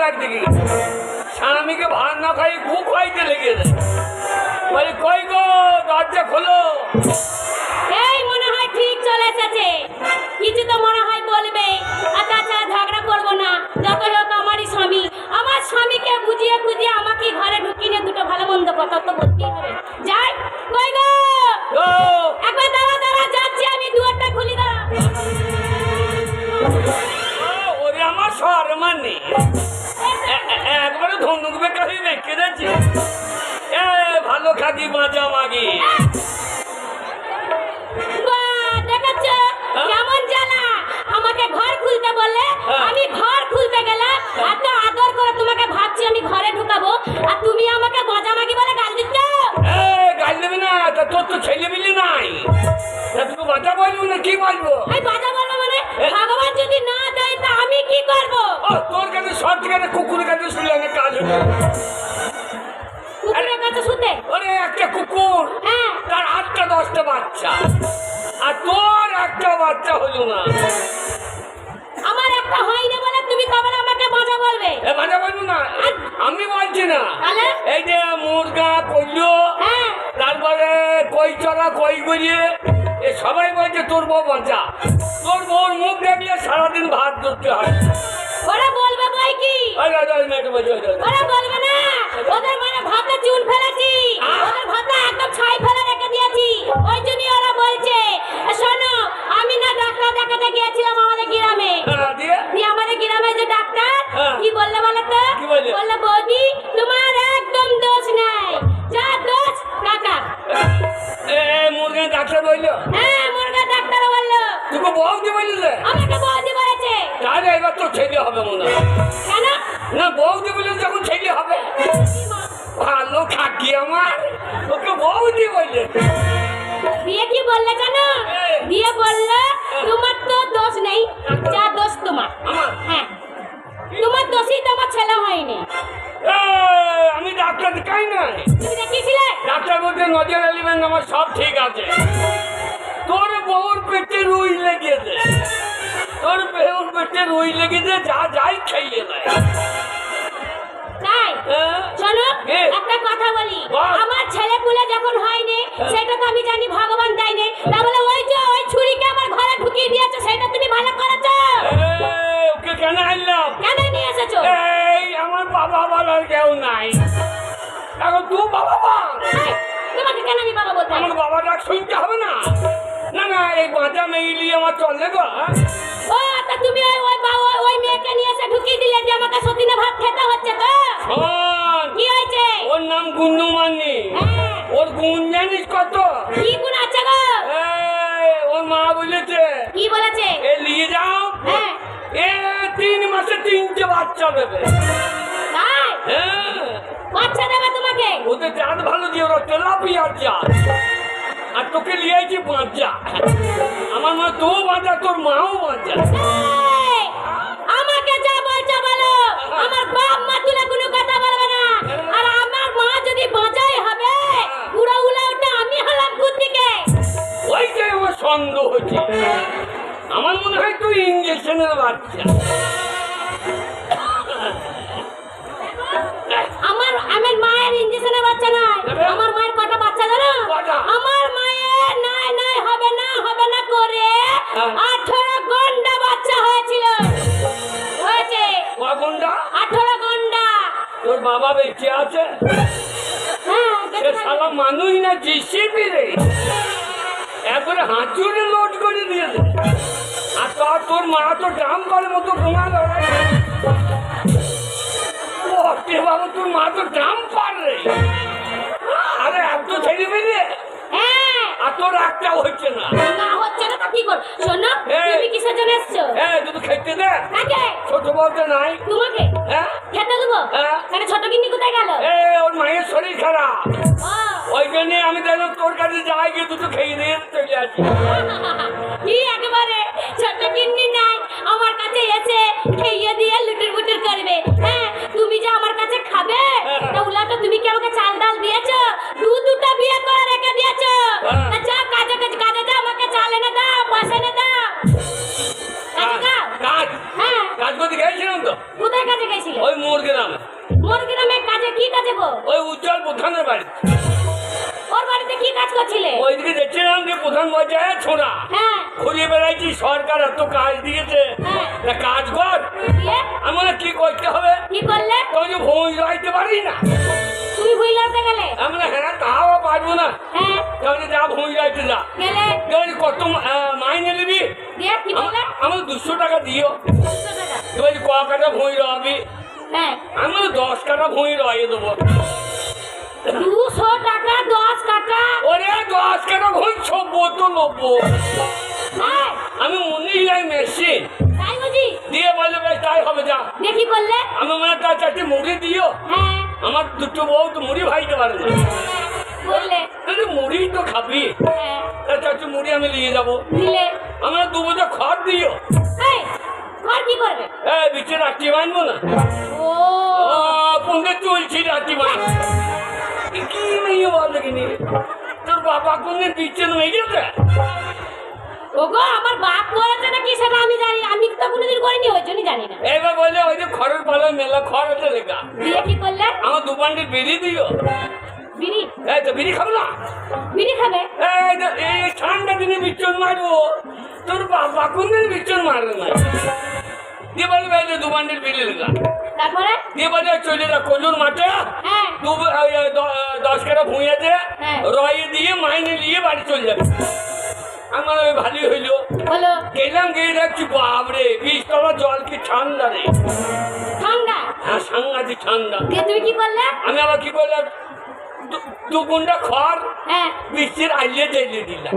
ডাক ভাত না খাই গু খাইতে লেগে যায়। কই গো দরজা খোলো। খাকি মাজা মাগি। দেখেছ? কেমন জ্বালা? আমাকে ঘর খুলতে বললে হ্যাঁ। আমি ঘর খুলতে গেলাম। এত আদর করে তোমাকে ভাবছি আমি ঘরে ঢুকাবো। আর তুমি আমাকে মাঝামাগি বলে গাল দিচ্ছ? গাল দেবে না। তা তোর তো ছেলে বিলি নাই। তা তুই বাচ্চা বলব না কি বলব? এই বাজা বলব মানে ভগবান যদি না দেয় তা আমি কি করব? তোর কাছে সব থেকে কুকুরের কাছে শুনলে কাজ হতো কুকুরের কাছে শুতে ওরে একটা কুকুর। হ্যাঁ। তার আটটা দশটা বাচ্চা। আর তোর একটা বাচ্চা হলো না। আমার একটা হয়নি বলে তুমি কবে আমাকে বাজা বলবে। এ বাজা বলব না। আমি বলছি না। এই যে মুরগা কইলো হ্যাঁ। তারপরে কই চড়া কই গড়িয়ে এ সবাই বলছে তোর বউ বাঁচা তোর বউর মুখ দেখলে সারাদিন ভাত ধরতে হয়। ওরা বলবে কি। ওরা বলবে না। ওদের চুন ফেলেছি। ওদের ভাতে একদম ছাই ফেলে রেখে দিয়েছি। ওই জন্যই ওরা বলছে শোনো আমি না ডাক্তার দেখাতে গিয়েছিলাম আমাদের গ্রামে। হ্যাঁ, দিয়ে আমাদের গ্রামে যে ডাক্তার হ্যাঁ। কি বললে বলো তো? বললে? বৌদি তোমার একদম দোষ নাই। যা দোষ কাকা। মুরগা ডাক্তার বলল? হ্যাঁ মুরগা ডাক্তার বলল। তোকে কি বললে আমাকে বৌদি বলেছে। তাহলে এবার তো ছেলে হবে মনে হয়। কেন? না বৌদি বলে যখন ছেলে হবে। ভালো থাকি আমার। ওকে বৌদি বললে দিয়ে কি বললে জানো? এই। দিয়ে বলল তোমার তো দোষ নেই যা দোষ তোমার। হ্যাঁ। তোমার দোষই তোমার ছেলে হয়নি। আমি ডাক্তার দেখাই না তুমি দেখিয়েছিলে? ডাক্তার বলতে নজর এলিবেন আমার সব ঠিক আছে। তোর বউর পেটে রুই লেগেছে। তোর বউর পেটে রুই লেগেছে যা যাই খাইয়ে দেয় বলি আমার ছেলে পুলে যখন হয়নি সেটা তো আমি জানি ভগবান দেয়নি। তাহলে ওই যে ওই ছুরিকে আমার ঘরে ঢুকিয়ে দিয়েছে সেটা তুমি ভালো করেছ? ওকে কেন আনলাম কেন নিয়ে এসেছ? এই আমার বাবা বলার কেউ নাই। এখন তুই বাবা বল তোমাকে কেন আমি বাবা বলতে আমার বাবা ডাক শুনতে হবে না? না না এই বাঁচা মেইলি আমার চলে গো হ্যাঁ? ও তা তুমি ওই- ওই মেয়েকে নিয়ে এসে ঢুকিয়ে দিলে যে আমাকে সতীনে ভাত খেতে হচ্ছে তো? শোন কি হয়েছে? ওর নাম গুন্নু মান্নি। হ্যাঁ। ওর গুণ জানিস কত? কি গুণ আছে গো? ওর মা বলেছে। কি বলেছে? এ নিয়ে যাও। হ্যাঁ। এ তিন মাসে তিনটে বাচ্চা দেবে। হ্যাঁ। বাচ্চা দেবে তোমাকে? ওদের জাত ভালো দিয়ে ওরা তেলাপিয়ার জাত আর তোকে লিয়েছি বাচ্চা আমার মা তো বাঁচা তোর মাও বাঁচা। আমার আমার মায়ের ইঞ্জেকশনের বাচ্চা তবে? আমার মায়ের কটা বাচ্চা জানো? আমার মায়ের নাই নাই হবে না হবে না করে হ্যাঁ। আঠারো গন্ডা বাচ্চা হয়েছিল। হয়েছে? আঠারো গন্ডা। তোর বাবা বেঁচে আছে? হ্যাঁ সে। শালা মানুষ না জিসিপি রে। একবারে হাঁচুরে লোড করে দিয়েছে। আর তো তোর মা তো ড্রাম করে মতো ঘুমা বাবা তোর মা তো ড্রাম পার রে? আরে এত ছেলে মেয়ে হ্যাঁ। আর তোর একটা হচ্ছে না। না হচ্ছে না তো কি কর শোনো তুমি কিসের জন্য এসছো? হ্যাঁ যদি খেতে দে। কাকে? ছোট বলতে নাই। তোমাকে? হ্যাঁ। খেতে দেবো? হ্যাঁ। ছোট গিন্নি কোথায় গেল? এ ওর মায়ের শরীর খারাপ। ওই জন্য আমি দেখলাম তোর কাছে যাই গিয়ে দুটো খেয়ে দিয়ে চলে আসি। কি একেবারে? ছোট গিন্নি নাই? আমার কাছে এসে খেয়ে দিয়ে লুটুর বুটুর করবে। হ্যাঁ তুমি যে আমার কাছে খাবে তা উল্লাটা তুমি কি আমাকে চাল ডাল দিয়েছ? দু দুটো বিয়ে করে রেখে দিয়েছ। যা কাজে কাজে কাজে যা আমাকে চাল এনে দাও পয়সা এনে দাও। কাজ হ্যাঁ। কাজ করতে গেছিলাম তো? কোথায় কোথায় কাজে গেছিলে ওই মোর গ্রামে। মোর গ্রামে কাজে কি কাজে গো? ওই উজ্জ্বল প্রধানের বাড়ি। ওর বাড়িতে কি কাজ করছিলে? ওইদিকে দেখছিলাম যে প্রধান পর্যায়ে ছোড়া। হ্যাঁ। ঘুরিয়ে বেড়াইছি সরকার এত কাজ দিয়েছে। হ্যাঁ। তা কাজ কর। দিয়ে? আমি বলে কি করতে হবে? কি করলে? তুমি ভূমি রাইতে পারি না। তুমি লাগতে গেলে? আমি বলে, হ্যাঁ তাও পারব না। হ্যাঁ। তাহলে যা ভূমি যা। গেলে? কত মাইনে নিবি? আমার দুশো টাকা দিও। এবার ক কাটা ভূমি রবি হ্যাঁ। আমি বলি, দশ কাটা ভূমি রয়ে দেবো। দুশো টাকা দশ টাকা ওরে দশ কাটা ভূমি ছব্বো তো হ্যাঁ আমি মনে যাই মেশিন। তাই বুঝি দিয়ে বলে বেশ তাই হবে যা। দিয়ে কি করলে? আমি মনে তার চারটি মুড়ি দিও। হ্যাঁ। আমার দুটো বউ তো মুড়ি ভাইতে পারে না। বললে? তাহলে মুড়ি তো খাবি। হ্যাঁ। তার চারটি মুড়ি আমি নিয়ে যাব। আমরা দু বোঝা খড় দিও। এই ঘর কি করবে? এ বিচে রাত্রি মানবো না। ও। পুঙ্গে চলছি রাত্রি মান কি মেয়ে বল দেখিনি? তোর বাবা কোনদিন বিচে নয়ে গেছে? ওগো আমার বাপ করেছে নাকি সেটা আমি জানি আমি তো কোনোদিন করিনি ওই জন্যই জানি না। এবার বলে ওই যে খড়ের পালা মেলা খড় আছে লেখা। দিয়ে কি করলে? আমার দু পান্ডে বেরিয়ে দিও। বিড়ি? এই তো বিড়ি খাব না? বিড়ি খাবে? এই এই ঠান্ডা দিনে বিচন মারবো। তোর বাবা কোনদিন বিচন মারে না? দিয়ে বলবে এই যে দু পান্ডের বেরিয়ে লেখা। তারপরে? দিয়ে বলে চলে যা কজুর মাঠে। হ্যাঁ। দু দশ কাটা ভুঁইয়াতে হ্যাঁ। রয়ে দিয়ে মাইনে নিয়ে বাড়ি চলে যাবে। আমার ভালোই হইল। গেলাম গিয়ে দেখছি বাপরে বিশ তলা জল কি ঠান্ডা রে। ঠান্ডা? হ্যাঁ সাংঘাতিক ঠান্ডা। তুমি কি করলে আমি আবার কি করলাম দু- গুন্ডা খড় হ্যাঁ। বৃষ্টির আইলে জ্বালিয়ে দিলাম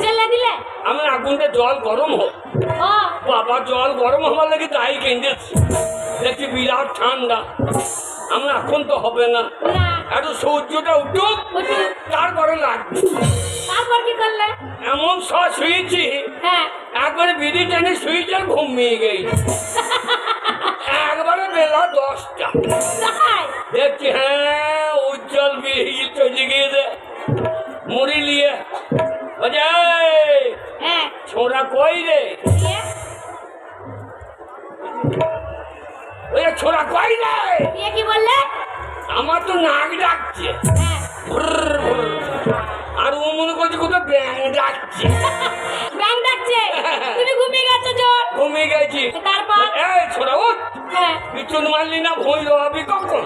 জেলে দিলে? আমার আগুনটা জল গরম হোক। বাবা জল গরম হওয়ার লাগে তাই কেঁদেছি দেখছি বিরাট ঠান্ডা। আমার এখন তো হবে না। এত সূর্যটা উঠুক। তারপরে লাগবে। তারপর কি করলে? এমন সস শুয়েছি। হ্যাঁ। একবারে বিড়ি টেনে শুয়েছি আর ঘুমিয়ে গেই একবারে বেলা দশটা। দেখছি হ্যাঁ উজ্জ্বল বিড়ি চলে গিয়েছে। মুড়ি নিয়ে। বলছে হ্যাঁ। ছোড়া কই রে? ওই ছোড়া কই রে? কি বললে? আমার তো নাক ডাকছে। হ্যাঁ। আর ও মনে করছে কোথাও ব্যাং ডাকছে। ব্যাং ডাকছে? তুমি ঘুমিয়ে গেছো জোর। ঘুমিয়ে গেছি। তারপর? এই ছোড়া উঠ। হ্যাঁ। পিছন মারলি না ভুঁই রবি কখন?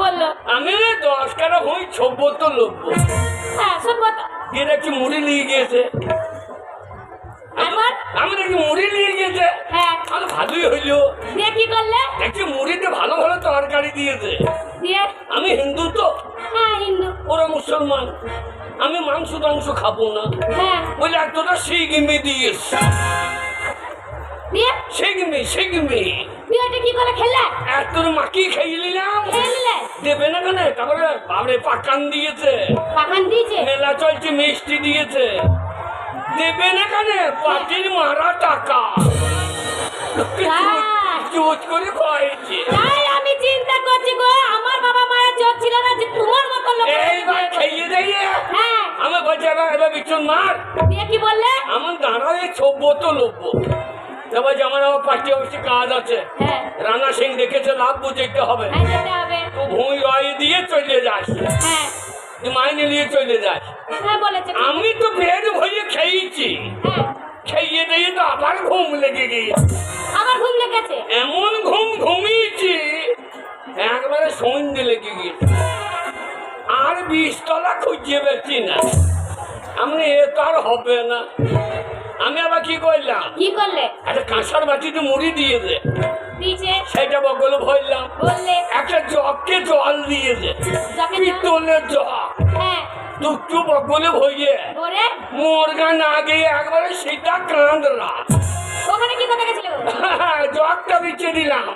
বলল। আমি রে দশ কাটা ভুঁই ছব্বো তো লোক হ্যাঁ কথা গিয়ে দেখছি মুড়ি নিয়ে গিয়েছে। আমি দেখছি মুড়ি নিয়ে গিয়েছে। হ্যাঁ। আর ভালোই হইল। দিয়ে কি করলে? দেখছি মুড়িতে ভালো ভালো তরকারি দিয়েছে। দিয়ে? আমি হিন্দু তো। হ্যাঁ হিন্দু। ওরা মুসলমান। আমি মাংস টাংস খাব না। হ্যাঁ। বলে একটা শিগমি দিয়েছে দিয়ে শিগমি শিগমি কি করে খেলে? এত মাকি খেয়ে নিলাম। দেবে না কেন? তারপরে বাবরে পাকান দিয়েছে। মেলা চলছে মিষ্টি দিয়েছে। দেবে না কেন? পাটির মারা টাকা। করে খাইছে। আমি চিন্তা করছি গো আমার বাবা মায়ের চোখ ছিল না যে তোমার মতো লোক এইবার খেয়ে দিয়ে। হ্যাঁ। আমি বলছি এবার এবার বিচুন মার। দিয়ে কি বললে? আমার দাঁড়ায় ছব্বো তো লোকবো এবার যে আমার আমার পার্টি অফিসে কাজ আছে। হ্যাঁ। রানা সিং দেখেছে লাভ বুঝতে হবে। হ্যাঁ হবে। তো ভুঁই রয়ে দিয়ে চলে যাস। হ্যাঁ। মাইনে নিয়ে চলে যাস। হ্যাঁ আমি তো পেট ভরিয়ে খেয়েছি। খেয়ে দিয়ে তো আবার ঘুম লেগে গিয়েছে। আবার ঘুম লেগেছে? এমন ঘুম ঘুমিয়েছি একবারে সন্ধে লেগে গিয়েছে। আর বিশতলা খুঁজে পেয়েছি না। আমি এ তো আর হবে না। আমি আবার কি করলাম? কি করলে? একটা কাঁসার বাটিতে মুড়ি দিয়ে দে। দিয়েছে? সেটা বগলে ভরলাম। একটা জগকে জল দিয়ে দে। জগে পিতলের জগ হ্যাঁ। দুটো বগলে ভরিয়ে মোরগা না গিয়ে একবারে সেটা কাঁদরা। ওখানে কি করতে গেছিলে? জগটা বিচে দিলাম।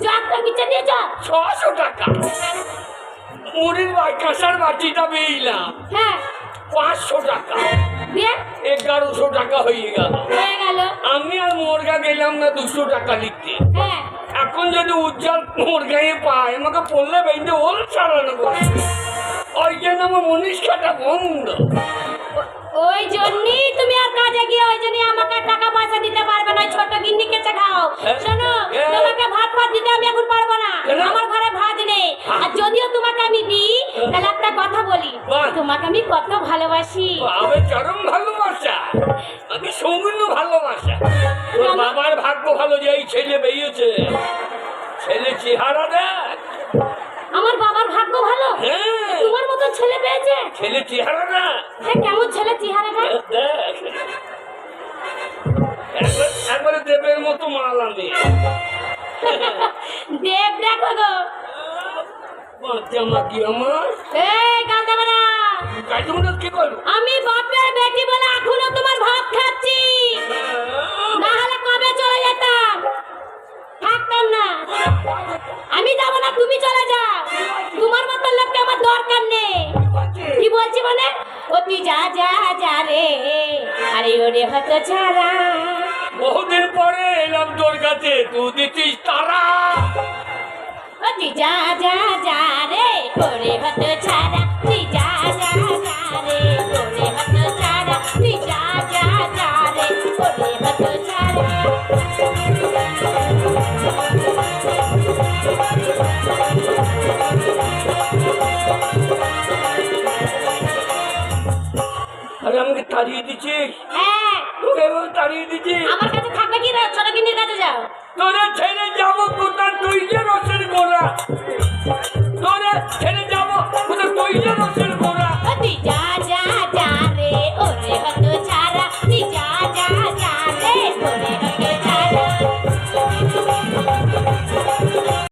জগটা বিচ্ছে দিয়েছ? ছশো টাকা। মুড়ির বা কাঁসার বাটিটা বেইলাম। হ্যাঁ। পাঁচশো টাকা। এগারোশো টাকা হয়ে গেল। আমি আর মুরগা গেলাম না দুশো টাকা লিখতে হ্যাঁ। এখন যদি উজ্জ্বল মুরগাই পায় আমাকে পড়লে বেঁধে ওল করে ওই জন্য আমার মনীষাটা বন্ধ। ও- ওই জন্যই তুমি আর কাজে গিয়ে ওই জন্যই আমাকে টাকা পয়সা দিতে পারবে না ছোট গিন্নি কেচে খাও শোনো তোমাকে ভাত ভাত দিতে আমি এখন পারব না। আমার ঘরে ভাত নেই। আর যদিও তোমাকে আমি দিই তাহলে একটা কথা বলি। তোমাকে আমি কত ভালোবাসি। আমি চরম ভালোবাসা। আমি সৌমিন্য ভালোবাসা। তোর বাবার ভাগ্য ভালো যে এই ছেলে বেরিয়েছে। ছেলে চেহারা দেখ। আমার বাবার ভাগ্য ভালো? হ্যাঁ। ছেলে পেয়েছে? ছেলে চেহারা না। হ্যাঁ কেমন ছেলে চেহারাটা দেখ একবারে দেবের মতো মাল আমি। দেব দেখো গো। বাচ্চা মাকি আমার? এই গাঁদা বেড়া কাজুমটা কি করব? আমি বাপের বেটি বলে দিতিস তারা। যা যা যা রে ওরে ভাত ছাড়া। তুই যা যা যা রে ওরে ভাত ছাড়া। তুই যা যা যা রে ওরে ভাত ছাড়া। আরে আমাকে তাড়িয়ে দিচ্ছিস? হ্যাঁ। তোকে তাড়িয়ে দিচ্ছিস? আমার কাছে থাকবে কি ছোট কিনির কাছে যাও। তোরা ছেড়ে যাব কোথায়? তুই যে রসের গোড়া। তোরা ছেড়ে যাব কোথায়? তুই যে রসের গোড়া।